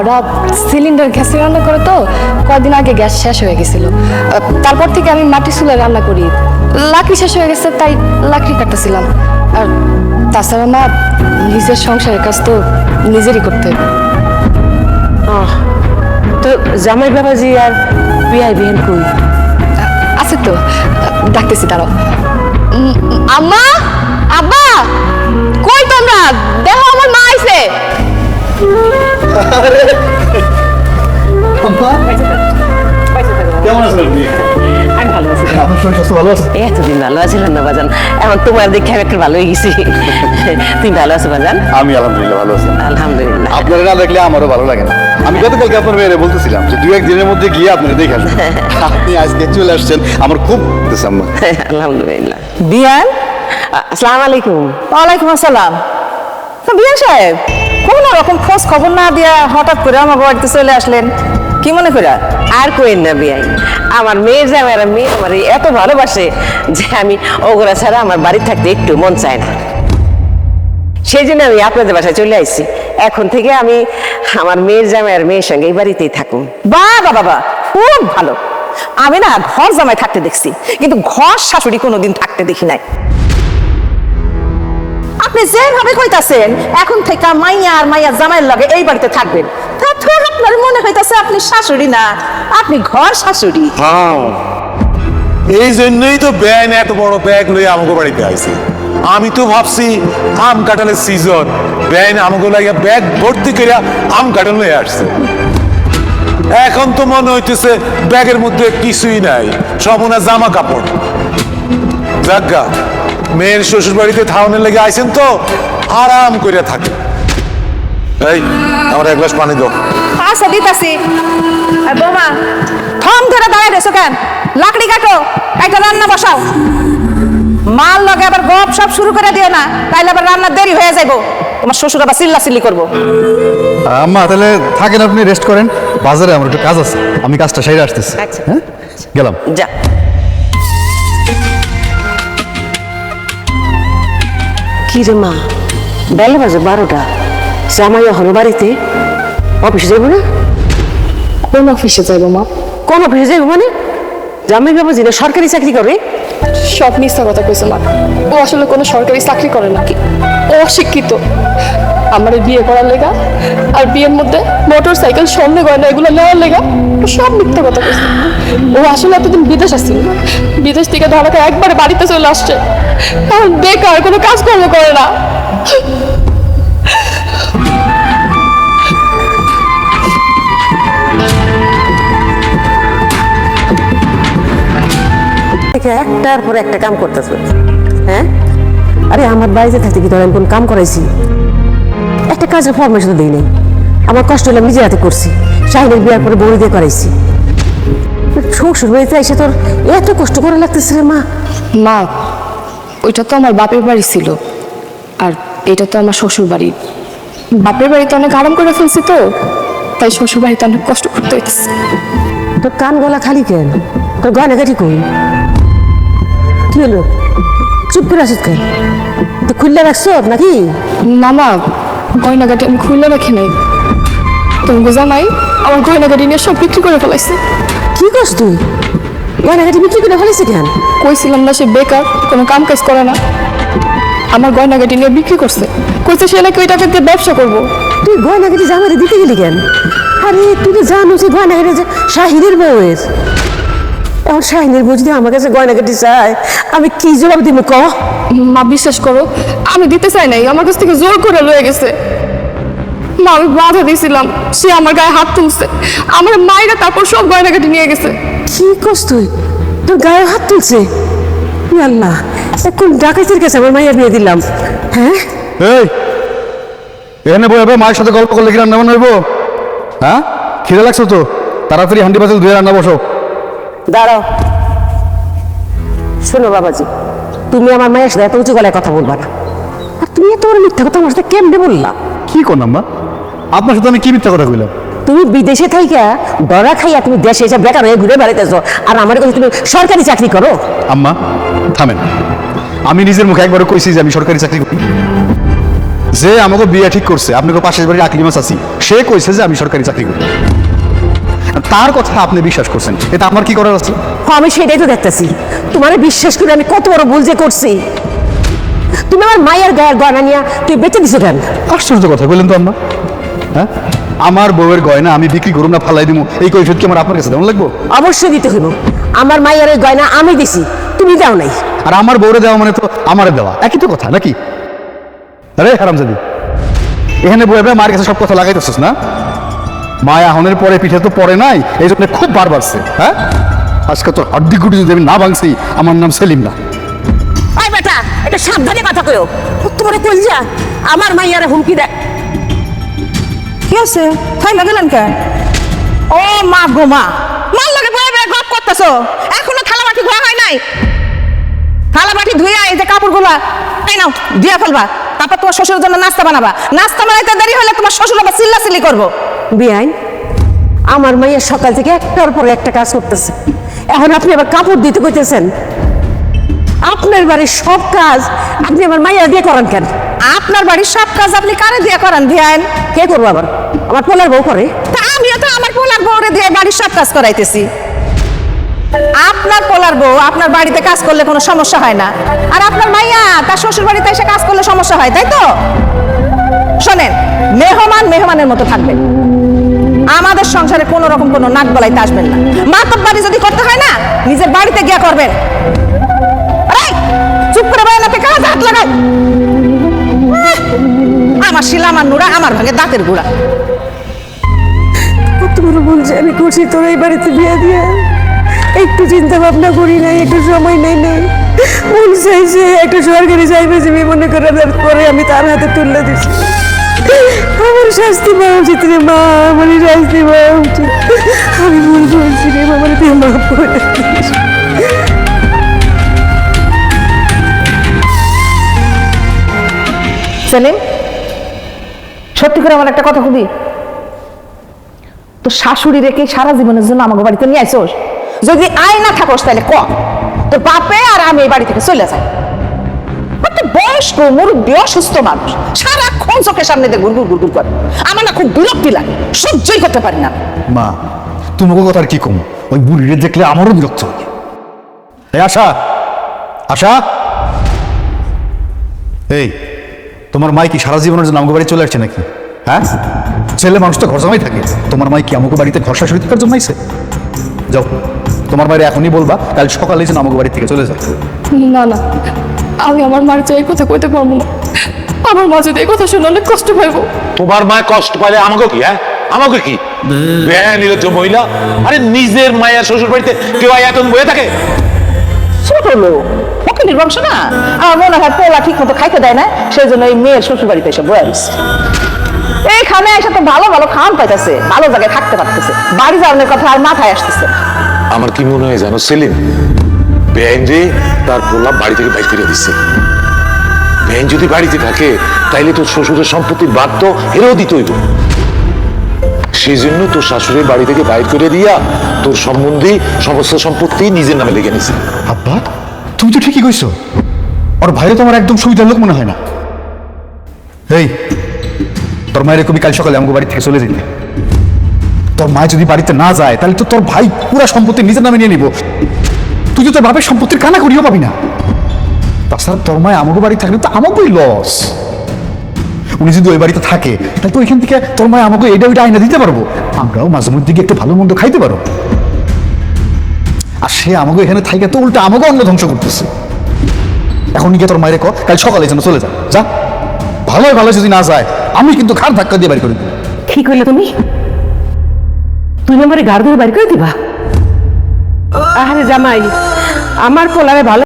ওরা সিলিন্ডার গ্যাসে রান্না করে তো কয়েকদিন আগে গ্যাস শেষ হয়ে গেছিল। তারপর থেকে আমি মাটি চুলায় রান্না করি। লাকড়ি শেষ হয়ে গেছে তাই লাকড়ি কাটতেছিলাম। আর তাছাড়া মা নিজের সংসারের কাজ তো নিজেরই করতে হবে। তো জামাই বাবাজি আর বিয়াই বিহেন কই? আছে তো ডাকতেছি তারাও আম্মা আব্বা কই তোমরা? দেখো আমার মা আইছে। কেমন আছেন আপনি আমি আপনার শরীর স্বাস্থ্য ভালো আছে? এতদিন ভালো আছিলাম না বাজান এখন তোমার দেখে আমি একটু ভালো হয়ে গেছি। তুমি ভালো আছো বাজান? আমি আলহামদুলিল্লাহ ভালো আছি। আলহামদুলিল্লাহ। আপনারা না দেখলে আমারও ভালো লাগে না। আমি গতকালকে আপনার মেয়েরে বলতেছিলাম যে দুই একদিনের মধ্যে গিয়ে আপনারা দেখে আসবেন। আপনি আজকে চলে আসছেন আমার খুব আলহামদুলিল্লাহ। বিয়ান আসসালামু আলাইকুম। ওয়ালাইকুম আসসালাম। তো বিয়া সাহেব কোন রকম খোঁজ খবর না দিয়া হঠাৎ করে আমার বাড়িতে চলে আসলেন। কি মনে করে আর কোয়েন না বিয়াই আমার মেয়ের জামাই আর মেয়ে আমার এত ভালোবাসে যে আমি ওগরা ছাড়া আমার বাড়ি থাকতে একটু মন চায় না। সেই জন্য আমি আপনাদের বাসায় চলে আসছি এখন থেকে আমি আমার মেয়ের জামাই আর মেয়ের সঙ্গে এই বাড়িতেই থাকুন বাবা বাবা খুব ভালো। আমি না ঘর জামাই থাকতে দেখছি কিন্তু ঘর শাশুড়ি কোনোদিন থাকতে দেখি নাই। আপনি যেভাবে কইতাছেন, এখন থেকে মাইয়া আর মাইয়া জামাইয়ের লগে এই বাড়িতে থাকবেন। তা তো আপনার মনে হইতাছে আপনি শাশুড়ি না, আপনি ঘর শাশুড়ি। হ্যাঁ এই জন্যই তো ব্যান এত বড় ব্যাগ লয়ে আমাকে বাড়িতে আইছে। আমি তো ভাবছি আম কাঁঠালের সিজন ব্যান আমাকে লাগিয়া ব্যাগ ভর্তি করে আম লয়ে আসছে। এখন তো মনে হইতেছে ব্যাগের মধ্যে কিছুই নাই, সব জামা কাপড়। যাজ্ঞা মেয়ের শ্বশুর বাড়িতে থাউনের লেগে আইছেন তো আরাম করে থাকে এই আমার এক গ্লাস পানি দাও। আচ্ছা দিতাছি। আর বৌমা থম ধরে দাঁড়ায় রয়েছো কেন? লাকড়ি কাটো একটা রান্না বসাও। মাল লগে আবার গপ সব শুরু করে দিও না তাইলে আবার রান্নার দেরি হয়ে যাইবো। তোমার শ্বশুর আবার চিল্লা চিল্লি করব। আম্মা তাহলে থাকেন আপনি রেস্ট করেন। বাজারে আমার একটু কাজ আছে আমি কাজটা সেরে আসতেছি। আচ্ছা। হ্যাঁ? গেলাম। যা। রে মা? বেলা বাজে বারোটা। জামাই এখনও বাড়িতে। অফিসে যাব না? কোন অফিসে যাইবো মা? কোন অফিসে যাব মানে? জামাই বাবা জিনা সরকারি চাকরি করে। সব মিথ্যা কথা কইছে মা। ও আসলে কোনো সরকারি চাকরি করে নাকি? ও অশিক্ষিত। আমার বিয়ে করার লেগা আর বিয়ের মধ্যে মোটর সাইকেল স্বর্ণ গয়না এগুলো নেওয়ার লেগা ও সব মিথ্যা কথা কইছে। ও আসলে এতদিন বিদেশ আসছিল বিদেশ থেকে ধরাকে একবারে বাড়িতে চলে আসছে। বেকার কোনো কাজকর্ম করে না। একটার পর একটা কাম করতেছে। হ্যাঁ? আরে আমার বাড়িতে থাকতে কি ধরেন কোন কাম করাইছি? একটা কাজের ফরমেশন তো দিই নাই। আমার কষ্ট হলে আমি নিজের হাতে করছি। শাহিনের বিয়ার পরে বড়ি দিয়ে করাইছি। শ্বশুর বাড়িতে এসে তোর এত কষ্ট করে লাগতেছে রে মা। মা ওইটা তো আমার বাপের বাড়ি ছিল। আর এটা তো আমার শ্বশুর বাড়ি। বাপের বাড়িতে অনেক আরাম করে ফেলছি তো তাই শ্বশুর বাড়িতে অনেক কষ্ট করতে হইতেছে। তোর কান গলা খালি কেন? তোর গয়নাগাটি কই? কি হলো? চুপ করে আসিস কেন? তো খুললে রাখছো নাকি? না মা গয়নাগাটি আমি খুলে রাখি নাই। তুমি বোঝা নাই আমার গয়নাগাটি নিয়ে সব বিক্রি করে ফেলাইছে। কি করছ তুই? গয়নাগাটি বিক্রি করে ফেলেছি কেন? কইছিলাম না সে বেকার কোনো কাম কাজ করে না। আমার গয়নাগাটি নিয়ে বিক্রি করছে। কইছে সে নাকি ওই টাকা দিয়ে ব্যবসা করব। তুই গয়নাগাটি জামাইরে দিতে গেলি কেন? আরে তুই তো জানো যে গয়নাগাটি যে শাহিনের বউয়ের। এখন শাহিনের বউ যদি আমার কাছে গয়নাগাটি চায় আমি কি জবাব দিব ক? মা বিশ্বাস করো আমি দিতে চাই নাই আমার কাছ থেকে জোর করে লয়ে গেছে। মা আমি বাধা দিয়েছিলাম সে আমার গায়ে হাত তুলছে। আমার মায়েরা তারপর সব গয়নাগাটি নিয়ে গেছে। কি করছ তুই? তোর গায়ে হাত তুলছে? আল্লাহ কোন ডাকাইতের কাছে আমার মাইয়া বিয়ে দিলাম। হ্যাঁ? এই এখানে বই মায়ের সাথে গল্প করলে কি রান্না বান্না হইব? হ্যাঁ? খিদে লাগছো তো? তাড়াতাড়ি হান্ডি পাতিল ধুয়ে রান্না বসো। দাঁড়াও। শোনো বাবাজি তুমি আমার মায়ের সাথে এত উঁচু গলায় কথা বলবা না। আর তুমি এত বড় মিথ্যা কথা আমার সাথে কেমনে বললা? কি করলাম মা? আপনার সাথে আমি কি মিথ্যা কথা কইলাম? তুমি বিদেশে থাইকা ডরা খাইয়া তুমি দেশে এসে বেকার হয়ে ঘুরে বেড়াইতেছো। আর আমার কাছে তুমি সরকারি চাকরি করো? আম্মা থামেন। আমি নিজের মুখে একবারও কইছি যে আমি সরকারি চাকরি করি। যে আমাকে বিয়ে ঠিক করছে আপনাকে পাশের বাড়ির আকলিমা চাচি সে কইছে যে আমি সরকারি চাকরি করি। তার কথা আপনি বিশ্বাস করছেন এটা আমার কি করার আছে? হ্যাঁ, আমি সেটাই তো দেখতেছি। তোমার বিশ্বাস করে আমি কত বড় ভুল যে করছি। তুমি আমার মায়ের গায়ের গয়না নিয়ে তুই বেঁচে দিছো কেন? আশ্চর্য কথা বললেন তো আম্মা। হ্যাঁ? আমার বউয়ের গয়না আমি বিক্রি করুম না ফালাই দিব এই কৈফিয়ত কি আমার আপনার কাছে দেওয়া লাগবো? অবশ্যই দিতে হইব। আমার ওই গয়না আমি দিছি তুমি দাও নাই। আর আমার বউরে দেওয়া মানে তো আমারে দেওয়া। একই তো কথা নাকি? আরে হারামজাদি। এখানে বউ এবার মায়ের কাছে সব কথা লাগাইতেছিস না? মায়া হনের পরে পিঠে তো পড়ে নাই এই জন্য খুব বার বাড়ছে হ্যাঁ? আজকে তো হাড্ডি গুটি যদি আমি না ভাঙছি আমার নাম সেলিম না। আই বেটা এটা সাবধানে কথা কইও। তোমার যা আমার মাইয়ারে হুমকি দেয়। কি আছে? খাই লাগলেন কে? ও মা গো মা। মাল লাগে বয়ে বয়ে গপ করতেছো। এখনও থালা বাটি ধোয়া হয় নাই? থালা বাটি ধুয়ে এই যে কাপড়গুলা, এই নাও দিয়ে ফেলবা। তারপর তোমার শ্বশুরের জন্য নাস্তা বানাবা। নাস্তা বানাইতে দেরি হলে তোমার শ্বশুর আবার চিল্লা চিল্লি করব। বিআইন আমার মাইয়া সকাল থেকে একটার পর একটা কাজ করতেছে। এখন আপনি আবার কাপড় দিতে কইতেছেন। আপনার বাড়ির সব কাজ আপনি আমার মাইয়া দিয়ে করেন কেন? আপনার বাড়ির সব কাজ আপনি কারে দিয়ে করান ধ্যান কে করব আবার? আমার পোলার বউ করে। তা আমিও তো আমার পোলার বউরে দিয়ে বাড়ির সব কাজ করাইতেছি। আপনার পোলার বউ আপনার বাড়িতে কাজ করলে কোনো সমস্যা হয় না। আর আপনার মাইয়া তার শ্বশুর বাড়িতে এসে কাজ করলে সমস্যা হয়, তাই তো? শোনেন, মেহমান মেহমানের মতো থাকবেন। আমাদের সংসারে কোনো রকম কোনো নাক বলাইতে আসবেন না। মাতব বাড়ি যদি করতে হয় না, নিজের বাড়িতে গিয়া করবেন। চুপ করে না কাজ হাত লাগাই আমার শিলা আমার নুরা আমার ভাগে দাঁতের গুড়া। কত বড় বলছে আমি করছি তোর এই বাড়িতে বিয়ে দিয়ে একটু চিন্তা ভাবনা করি নাই একটু সময় নেই নেই। মন চাইছে একটা সরকারি চাইবে মনে করে পরে আমি তার হাতে তুলে দিচ্ছি আমার শাস্তি পাওয়া উচিত রে মা আমার শাস্তি পাওয়া উচিত। আমি ভুল বলছি রে মা, তুই মাফ করে সত্যি করে আমার একটা কথা খুবই তো শাশুড়ি রেখে সারা জীবনের জন্য আমাকে বাড়িতে নিয়ে আইসোস? যদি আয় না থাকোস তাহলে ক? তোর বাপে আর আমি এই বাড়ি থেকে চলে যাই। বয়স্ক, মুরব্বী, অসুস্থ মানুষ। সারাক্ষণ চোখের সামনে দিয়ে গুড়গুড় গুড়গুড় করে। আমার না খুব বিরক্তি লাগে, সহ্যই করতে পারি না। মা তোমাকে কথা আর কি কম? ওই বুড়িরে দেখলে আমারও বিরক্ত এই আশা আশা? এই তোমার মাই কি সারা জীবনের জন্য আমাকে বাড়ি চলে আসছে নাকি? হ্যাঁ? ছেলে মানুষ তো ঘর জামাই থাকে। তোমার মাই কি আমাকে বাড়িতে ঘর শাশুড়ি থাকার জন্য আইছে যাও তোমার মায়ের এখনই বলবা কাল সকালে যেন আমাকে বাড়ি থেকে চলে যায়। না না আমি আমার মার চেয়ে কথা কইতে পারব না। আমার মা যদি এই কথা শুনে অনেক কষ্ট পাইব। তোমার মায়ের কষ্ট পাইলে আমাকে কি হ্যাঁ? আমাকে কি? বেয়া নির্লজ্জ মহিলা? আরে নিজের মায়ের শ্বশুর বাড়িতে কেউ এত বয়ে থাকে? ছোট লোক। ওকে নির্বংশ না? আমার মনে হয় পোলা ঠিক মতো খাইতে দেয় না সেই জন্য এই মেয়ের শ্বশুর বাড়িতে এসে বয়ে এইখানে এসে তো ভালো ভালো খাওয়ান পাইতেছে ভালো জায়গায় থাকতে পারতেছে। বাড়ি যাওয়ার কথা আর মাথায় আসতেছে আমার কি মনে হয় জানো সেলিম? বেআইন রে তার পোলা বাড়ি থেকে বাইর করে দিচ্ছে বেআইন যদি বাড়িতে থাকে তাইলে তোর শ্বশুরের সম্পত্তির বাদ তো হেরেও দিতে হইব। সেই জন্য তোর শাশুড়ির বাড়ি থেকে বাইর করে দিয়া তোর সম্বন্ধে সমস্ত সম্পত্তি নিজের নামে লিখে নিছে। আব্বা তুমি তো ঠিকই কইছো। ওর ভাইরে তোমার একদম সুবিধার লোক মনে হয় না। এই, তোর মায়ের কবি কাল সকালে আমাকে বাড়ি থেকে চলে যেতে তোর মা যদি বাড়িতে না যায়, তাহলে তো তোর ভাই পুরো সম্পত্তি নিজের নামে নিয়ে নিব। তুই তো তোর বাপের সম্পত্তির কানা করিও পাবি না। তাছাড়া তোর মায় আমাকে বাড়ি থাকলে তো আমাকেই লস উনি যদি ওই বাড়িতে থাকে, তাহলে তো ওইখান থেকে তোর মায় আমাকে এটা ওইটা আইনা দিতে পারব। আমরাও মাঝে মধ্যে একটু ভালো মন্দ খাইতে পারো। আর সে আমাকে এখানে থাইকে তো উল্টা আমাকে অন্য ধ্বংস করতেছে। এখন গিয়ে তোর মায়ের কর, কাল সকালে যেন চলে যা। যা। ভালো ভালো যদি না যায়, আমি কিন্তু ঘাড় ধাক্কা দিয়ে বাড়ি করে দেবো। কি করলে তুমি? তুমি আমার গাড় ধরে বাড়ি করে দিবা? আরে জামাই, আমার পোলারে ভালো